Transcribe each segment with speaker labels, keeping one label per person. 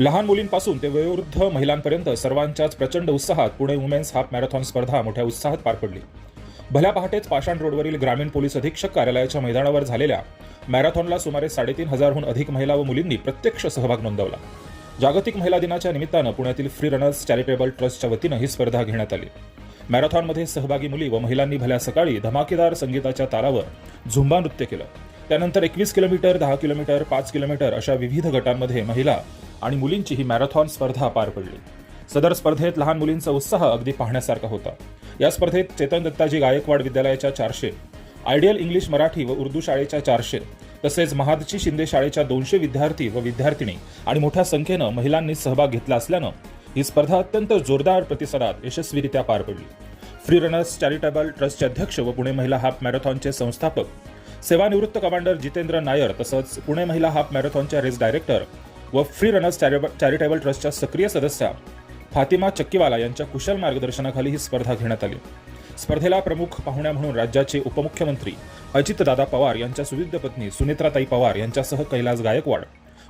Speaker 1: लहान मुलींपासून ते वयोवृद्ध महिलांपर्यंत सर्वांच्याच प्रचंड उत्साहात पुणे वुमेन्स हाफ मॅरेथॉन स्पर्धा मोठ्या उत्साहात पार पडली. भल्या पहाटेच पाषाण रोडवरील ग्रामीण पोलीस अधीक्षक कार्यालयाच्या मैदानावर झालेल्या मॅरेथॉनला सुमारे साडेतीन हजारहून अधिक महिला व मुलींनी प्रत्यक्ष सहभाग नोंदवला. जागतिक महिला दिनाच्या निमित्तानं पुण्यातील फ्री रनर्स चॅरिटेबल ट्रस्टच्या वतीनं ही स्पर्धा घेण्यात आली. मॅरेथॉनमध्ये सहभागी मुली व महिलांनी भल्या सकाळी धमाकेदार संगीताच्या तालावर झुंबा नृत्य केलं. त्यानंतर एकवीस किलोमीटर दहा किलोमीटर पाच किलोमीटर अशा विविध गटांमध्ये महिला आणि मुलींची ही मॅरेथॉन स्पर्धा पार पडली. सदर स्पर्धेत लहान मुलींचा उत्साह अगदी पाहण्यासारखा होता. या स्पर्धेत चेतन दत्ताजी गायकवाड विद्यालयाच्या चारशे आयडियल इंग्लिश मराठी व उर्दू शाळेच्या चारशे तसेच महादची शिंदे शाळेच्या दोनशे विद्यार्थी व विद्यार्थिनी आणि मोठ्या संख्येनं महिलांनी सहभाग घेतला असल्यानं ही स्पर्धा अत्यंत जोरदार प्रतिसादात यशस्वीरित्या पार पडली. फ्री रनर्स चॅरिटेबल ट्रस्टचे अध्यक्ष व पुणे महिला हाफ मॅरेथॉनचे संस्थापक सेवानिवृत्त कमांडर जितेंद्र नायर तसंच पुणे महिला हाफ मॅरेथॉनच्या रेस डायरेक्टर व फ्री रनर्स चॅरिटेबल ट्रस्टच्या सक्रिय सदस्या फातिमा चक्कीवाला यांच्या कुशल मार्गदर्शनाखाली ही स्पर्धा घेण्यात आली. स्पर्धेला प्रमुख पाहुण्या म्हणून राज्याचे उपमुख्यमंत्री अजितदादा पवार यांच्या सुविध पत्नी सुनेत्राताई पवार यांच्यासह कैलास गायकवाड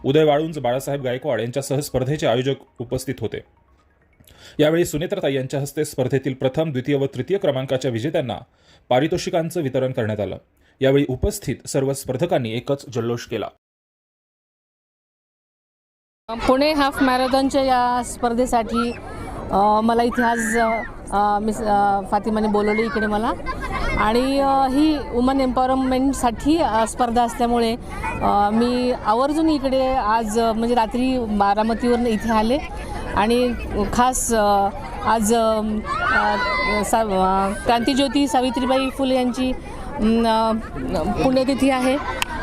Speaker 1: उदय वाळुंज बाळासाहेब गायकवाड यांच्यासह स्पर्धेचे आयोजक उपस्थित होते. यावेळी सुनेत्राताई यांच्या हस्ते स्पर्धेतील प्रथम द्वितीय व तृतीय क्रमांकाच्या विजेत्यांना पारितोषिकांचं वितरण करण्यात आलं. यावेळी उपस्थित सर्व स्पर्धकांनी एकच जल्लोष केला.
Speaker 2: पुणे हाफ मॅरेथॉनच्या या स्पर्धेसाठी मला इथे आज मिस फातिमाने बोलवले इकडे मला. आणि ही वुमन एम्पॉवरमेंटसाठी स्पर्धा असल्यामुळे मी आवर्जून इकडे आज म्हणजे रात्री बारामतीवरून इथे आले. आणि खास आज सा क्रांतीज्योती क्रांतिज्योती सावित्रीबाई फुले यांची पुण्यतिथी आहे.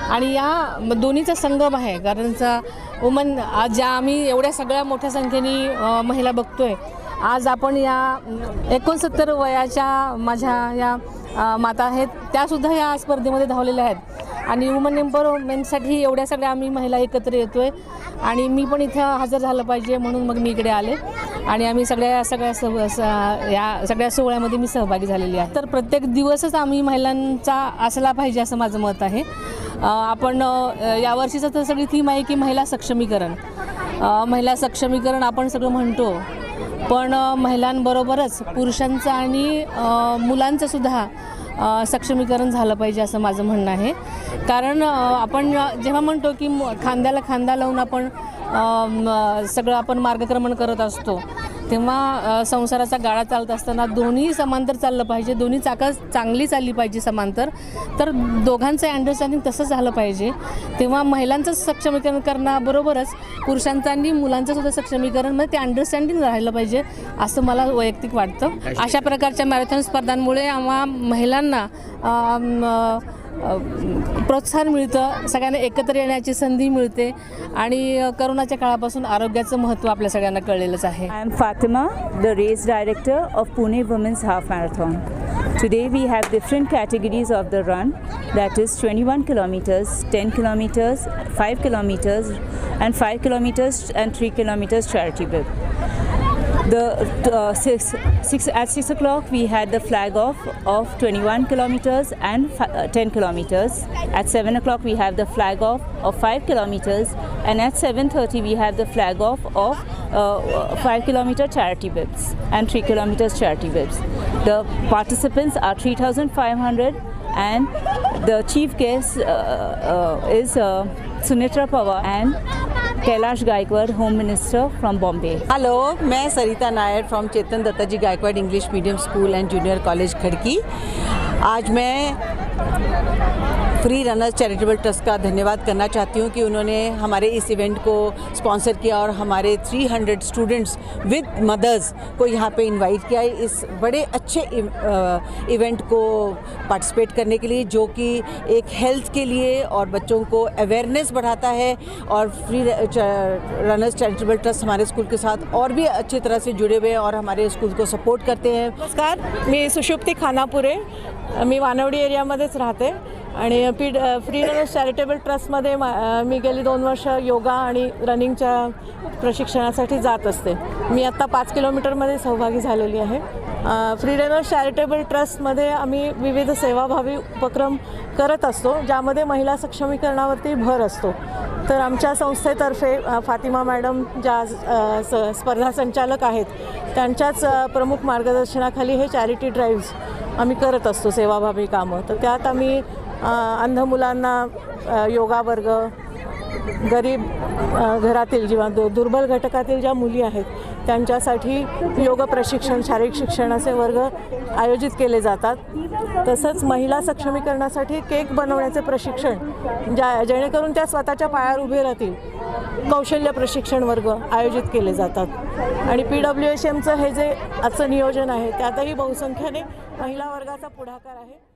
Speaker 2: आणि या दोन्हीचा संगम आहे कारणचा वुमन आज ज्या आम्ही एवढ्या सगळ्या मोठ्या संख्येने महिला महिला बघतोय आज आपण या एकोणसत्तर वयाच्या माझ्या या माता आहेत त्यासुद्धा या स्पर्धेमध्ये धावलेल्या आहेत. आणि वुमन एम्पॉवरमेंटसाठी एवढ्या सगळ्या आम्ही महिला एकत्र येतोय. आणि मी पण इथं हजर झालं पाहिजे म्हणून मग मी इकडे आले. आणि आम्ही सगळ्या सगळ्या सव स- या सगळ्या सोहळ्यामध्ये मी सहभागी झालेली आहे. तर प्रत्येक दिवसच आम्ही महिलांचा असला पाहिजे असं माझं मत आहे. आपण यावर्षीचं तर सगळी थीम आहे की महिला सक्षमीकरण. महिला सक्षमीकरण आपण सगळं म्हणतो पण महिलांबरोबरच पुरुषांचं आणि मुलांचं सुद्धा सक्षमीकरण झालं पाहिजे असं माझं म्हणणं आहे. कारण आपण जेव्हा म्हणतो की म- खांद्याला खांदा लावून आपण सगळं आपण मार्गक्रमण करत असतो तेव्हा संसाराचा गाळा चालत असताना दोन्ही समांतर चाललं पाहिजे दोन्ही चाकं चांगली चालली पाहिजे समांतर तर दोघांचं अंडरस्टँडिंग तसं झालं पाहिजे. तेव्हा महिलांचं सक्षमीकरण करण्याबरोबरच पुरुषांचं आणि मुलांचं सुद्धा सक्षमीकरण म्हणजे ते अंडरस्टँडिंग राहिलं पाहिजे असं मला वैयक्तिक वाटतं. अशा प्रकारच्या मॅरेथॉन स्पर्धांमुळे आम्हा महिलांना प्रोत्साहन मिळतं सगळ्यांना एकत्र येण्याची संधी मिळते आणि करोनाच्या काळापासून आरोग्याचं महत्त्व आपल्या सगळ्यांना कळलेलंच आहे.
Speaker 3: I am Fatima the race director of Pune women's half marathon today we have different categories of the run that is twenty one kilometres ten kilometres five kilometres and five kilometres and three kilometres charity build The uh, six, six at six o'clock we had the flag off of 21 kilometers and uh, 10 kilometers. At seven o'clock we have the flag off of 5 kilometers, and at 7:30 we have the flag off of uh, 5 kilometer charity bibs and 3 kilometers charity bibs. The participants are 3,500, and the chief guest uh, uh, is uh, Sunitra Pawar and Kailash Gaikwad home minister from Bombay
Speaker 4: hello मैं Sarita Nair from Chetan Datta ji Gaikwad English medium school and junior college Khadki. आज मैं free runners charitable trust का धन्यवाद करना चाहती हूँ कि उन्होंने हमारे इस इवेंट को स्पॉन्सर किया और हमारे 300 स्टूडेंट्स विद मदर्स को यहाँ पे इनवाइट किया है इस बड़े अच्छे इवेंट को पार्टिसिपेट करने के लिए, जो कि एक हेल्थ के लिए और बच्चों को अवेयरनेस बढ़ाता है और फ्री रनर्स चैरिटेबल ट्रस्ट हमारे स्कूल के साथ और भी अच्छी तरह से जुड़े हुए हैं और हमारे स्कूल को सपोर्ट करते हैं।
Speaker 5: नमस्कार, मी सुशुप्ती खानापुरे, मी वानवडी राहते। आणि पी फ्री रनर्स चॅरिटेबल ट्रस्टमध्ये मा मी गेली दोन वर्ष योगा आणि रनिंगच्या प्रशिक्षणासाठी जात असते. मी आत्ता पाच किलोमीटरमध्ये सहभागी झालेली आहे. फ्री रनर्स चॅरिटेबल ट्रस्टमध्ये आम्ही विविध सेवाभावी उपक्रम करत असतो ज्यामध्ये महिला सक्षमीकरणावरती भर असतो. तर आमच्या संस्थेतर्फे फातिमा मॅडम ज्या स स्पर्धा संचालक आहेत त्यांच्याच प्रमुख मार्गदर्शनाखाली हे चॅरिटी ड्राईव्स आम्ही करत असतो सेवाभावी कामं. तर त्यात आम्ही अंध मुलांना योगा वर्ग गरीब घरातील किंवा दु दुर्बल घटकातील ज्या मुली आहेत त्यांच्यासाठी योग प्रशिक्षण शारीरिक शिक्षणाचे वर्ग आयोजित केले जातात. तसंच महिला सक्षमीकरणासाठी केक बनवण्याचे प्रशिक्षण ज्या जेणेकरून त्या स्वतःच्या पायावर उभे राहतील कौशल्य प्रशिक्षण वर्ग आयोजित केले जातात. आणि पी डब्ल्यू एच एमचं हे जे आजचं नियोजन आहे त्यातही बहुसंख्याने महिला वर्गाचा पुढाकार आहे.